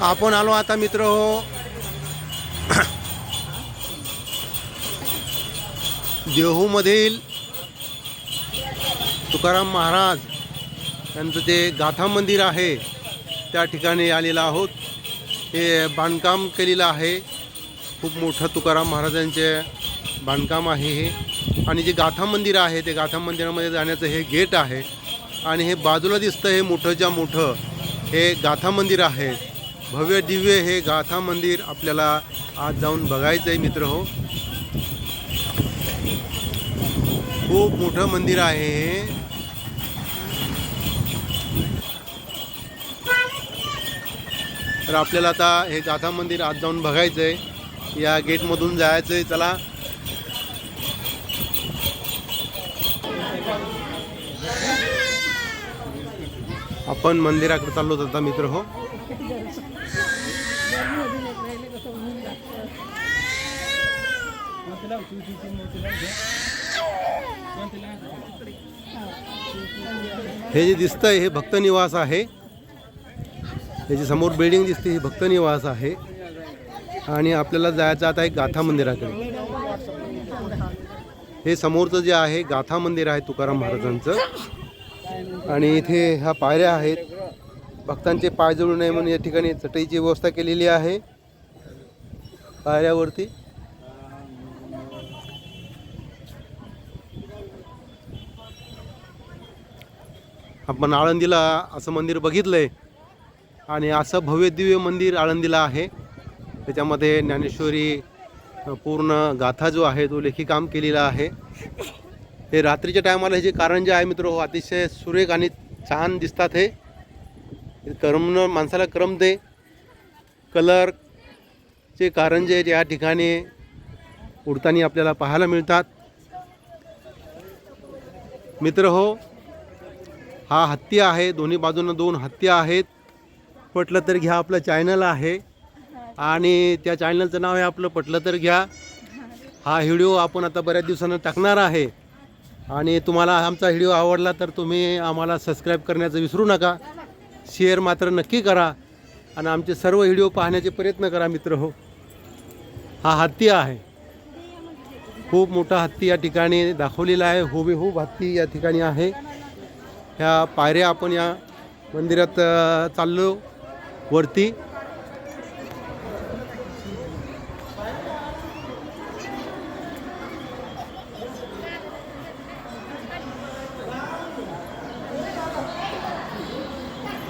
आपण आलो आता मित्र हो. देहूमधील तुकाराम महाराज यांचं जे गाथा मंदिर आहे त्या ठिकाणी आलेलं आहोत. हे बांधकाम केलेलं आहे. खूप मोठं तुकाराम महाराजांचे बांधकाम आहे हे. आणि जे गाथा मंदिर आहे ते गाथा मंदिरामध्ये जाण्याचं हे गेट आहे. आणि हे बाजूला दिसतं हे मोठं ज्या मोठं. हे गाथा मंदिर आहे. भव्य दिव्य हे गाथा मंदिर आपल्याला आज जाऊन बघायचं आहे मित्र हो. खूप मोठं मंदिर आहे हे. तर आपल्याला आता हे गाथा मंदिर आज जाऊन बघायचं आहे या गेटमधून जायचं आहे चला आपण मंदिराकडे चाललो होतो आता मित्र हो. हे जे दिसतंय हे भक्त निवास आहे. हे जे समोर बिल्डिंग दिसते ही भक्त निवास आहे. आणि आपल्याला जायचं आता एक गाथा मंदिराकडे. हे समोरचं जे आहे गाथा मंदिर आहे तुकाराम महाराजांचं. आणि इथे ह्या पायऱ्या आहेत. भक्तांचे पाय जळू नये म्हणून या ठिकाणी चटईची व्यवस्था केलेली आहे. पायऱ्यावरती. आपण आळंदीला असं मंदिर बघितलंय. आणि असं भव्य दिव्य मंदिर आळंदीला आहे. त्याच्यामध्ये ज्ञानेश्वरी पूर्ण गाथा जो आहे तो लेखी काम केलेला आहे. हे रात्रीच्या टायमाला हे जे कारंजे आहे मित्र हो अतिशय सुरेख आणि छान दिसतात हे. करमणं माणसाला करमते कलरचे कारंजे या ठिकाणी उडताना आपल्याला पाहायला मिळतात. मित्र हो हा हत्ती आहे. दोन्ही बाजूनं दोन हत्या आहेत. पटलं तर घ्या आपलं चॅनल आहे. आणि त्या चॅनलचं नाव आहे आपलं पटलं तर घ्या. हा व्हिडिओ आपण आता बऱ्याच दिवसानं टाकणार आहे. आणि तुम्हाला आमचा व्हिडिओ आवडला तर तुम्ही आम्हाला सबस्क्राईब करण्याचं विसरू नका. शेअर मात्र नक्की करा. आणि आमचे सर्व व्हिडिओ पाहण्याचे प्रयत्न करा मित्र हो. हा हत्ती आहे. खूप मोठा हत्ती या ठिकाणी दाखवलेला आहे. हो हुबेहूब हो हत्ती या ठिकाणी आहे. ह्या पायऱ्या आपण या मंदिरात चाललो. वरती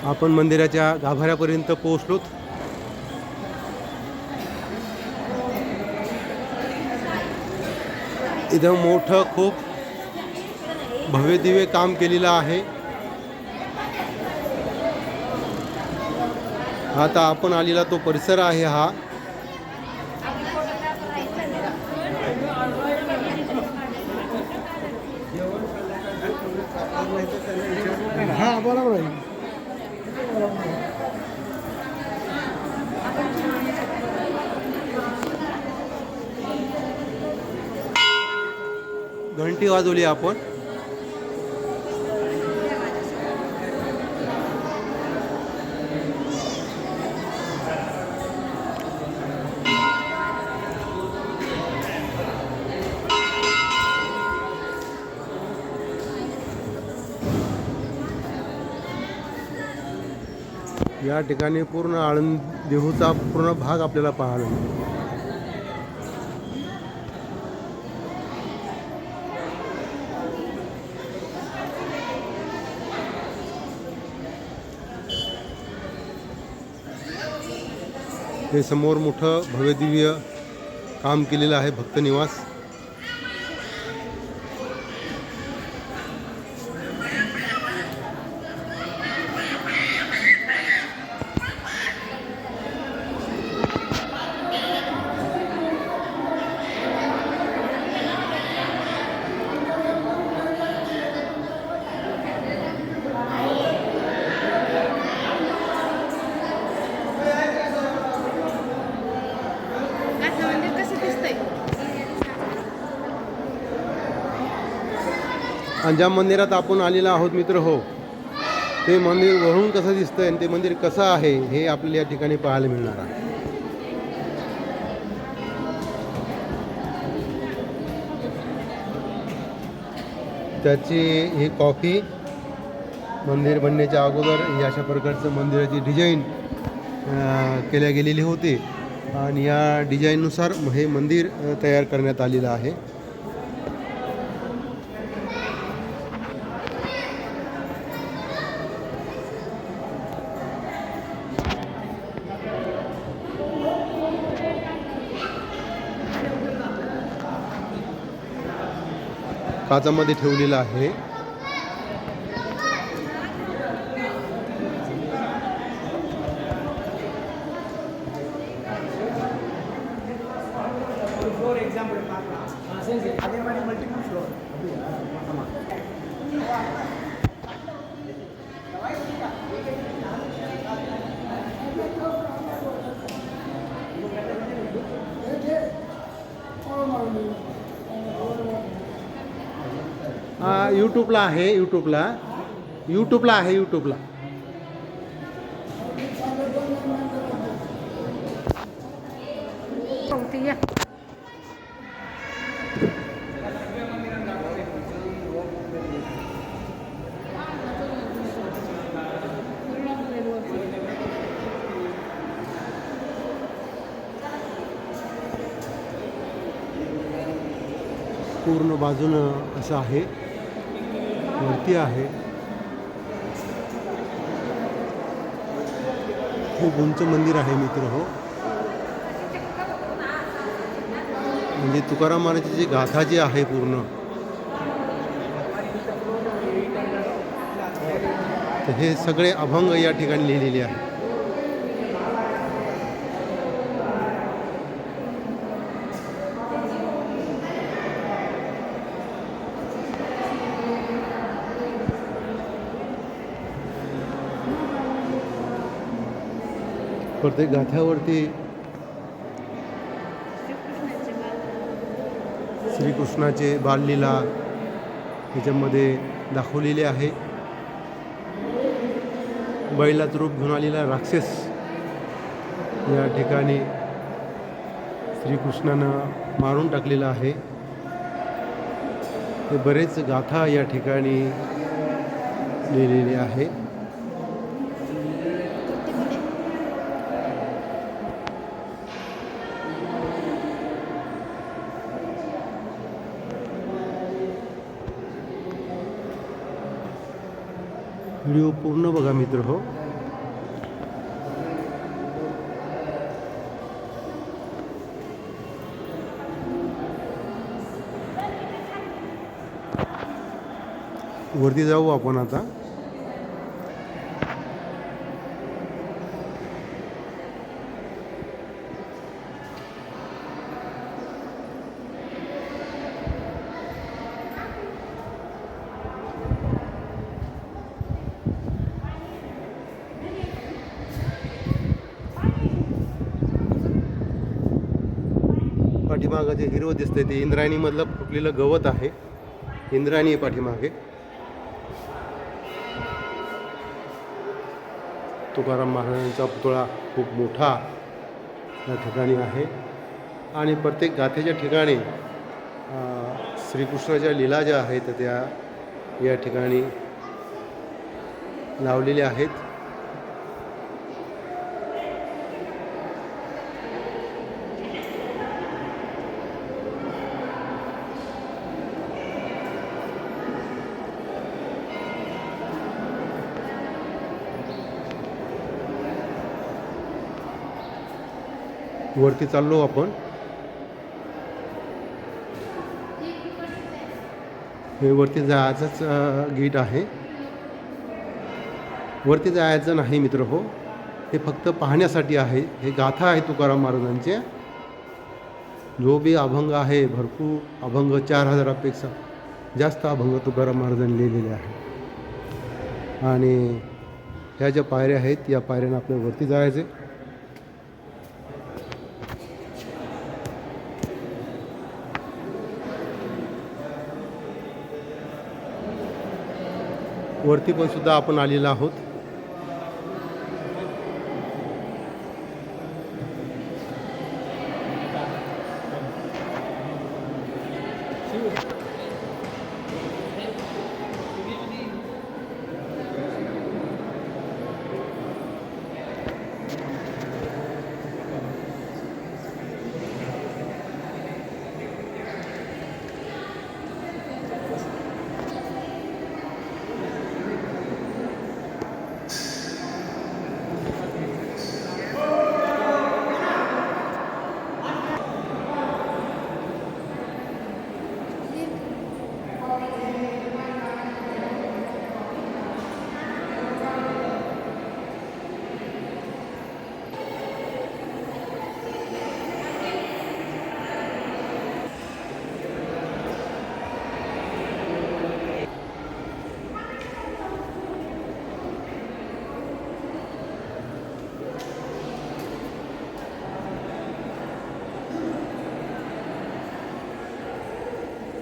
आपण मंदिराच्या गाभाऱ्यापर्यंत पोहोचलोत इथं मोठं खूप भव्यदिव्य काम केलेलं आहे. आता आपण आलेला तो परिसर आहे हा. हा बरोबर आहे घंटी वाजवली आपण. या ठिकाणी पूर्ण आळंद देहूचा पूर्ण भाग आपल्याला पाहायला मिळतो. हे समोर मोठं भव्यदिव्य काम केलेलं आहे भक्तनिवास निवास गाथा मंदिर कसं दिसतंय अंजाम मंदिरात आपण आलेलो आहोत मित्र हो. ते मंदिर वरून कसं दिसतंय आणि ते मंदिर कसं आहे हे आपल्याला या ठिकाणी पाहायला मिळणार आहे. त्याची ही कॉफी मंदिर बनण्याच्या अगोदर ही अशा प्रकारचं मंदिराची डिझाईन केल्या गेलेली होती. आणि या डिझाईननुसार हे मंदिर तयार करण्यात आलेलं आहे. काचामध्ये ठेवलेलं आहे. हा यूट्यूबला आहे यूट्यूबला यूट्यूबला आहे यूट्यूबला पूर्ण बाजूनं असं आहे. वरती आहे. खूप उंच मंदिर आहे मित्र हो. म्हणजे तुकाराम महाराजांची जी गाथा जी आहे पूर्ण तर हे सगळे अभंग या ठिकाणी लिहिलेले आहे प्रत्येक गाथ्यावरती श्रीकृष्णाचे बाललीला. त्याच्यामध्ये दाखवलेले आहे. बैलाचं रूप घेऊन आलेला राक्षस या ठिकाणी श्रीकृष्णानं मारून टाकलेला आहे. हे बरेच गाथा या ठिकाणी लिहिलेली आहे. व्हिडिओ पूर्ण बघा मित्र हो. वरती जाऊ आपण आता. पाठीमागं जे हिरवं दिसतंय ते इंद्रायणीमधलं फुटलेलं गवत आहे. इंद्रायणी आहे पाठीमागे. तुकाराम महाराजांचा पुतळा खूप मोठा या ठिकाणी आहे. आणि प्रत्येक गाथेच्या ठिकाणी श्रीकृष्णाच्या लीला ज्या आहेत त्या या ठिकाणी लावलेल्या आहेत. वरती चाललो आपण. हे वरती जायचंच गेट आहे. वरती जायचं नाही मित्र हो. हे फक्त पाहण्यासाठी आहे. हे गाथा आहे तुकाराम महाराजांचे. जो बी अभंग आहे भरपूर अभंग चार हजारापेक्षा जास्त अभंग तुकाराम महाराजांनी लिहिलेले आहे आणि ह्या ज्या पायऱ्या आहेत या पायऱ्यांना आपल्या वरती जायचे वरती पण सुद्धा आपण आलेलो आहोत.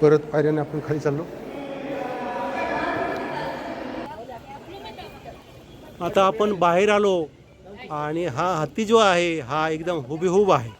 परत पायऱ्याने आपण खाली चाललो. आता आपण बाहेर आलो आणि हा हत्ती जो आहे हा एकदम हुबेहूब आहे.